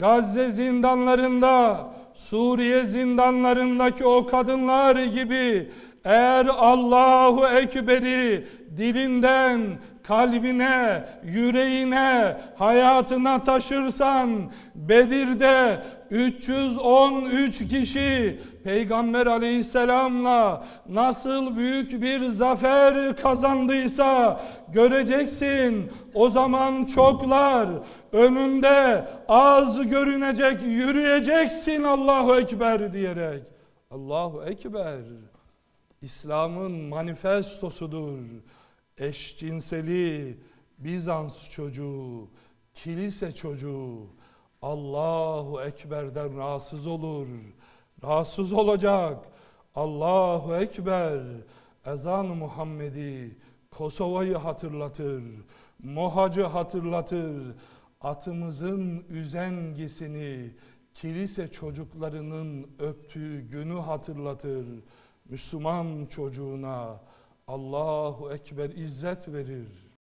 Gazze zindanlarında, Suriye zindanlarındaki o kadınlar gibi eğer Allahu Ekber'i dilinden, kalbine, yüreğine, hayatına taşırsan Bedir'de 313 kişi Peygamber aleyhisselamla nasıl büyük bir zafer kazandıysa göreceksin. O zaman çoklar önünde az görünecek yürüyeceksin Allahu Ekber diyerek. Allahu Ekber İslam'ın manifestosudur. Eşcinseli, Bizans çocuğu, kilise çocuğu Allahu Ekber'den rahatsız olur. Rahatsız olacak. Allahu Ekber ezan Muhammed'i Kosova'yı hatırlatır. Mohacı hatırlatır. Atımızın üzengisini kilise çocuklarının öptüğü günü hatırlatır. Müslüman çocuğuna Allahu Ekber izzet verir.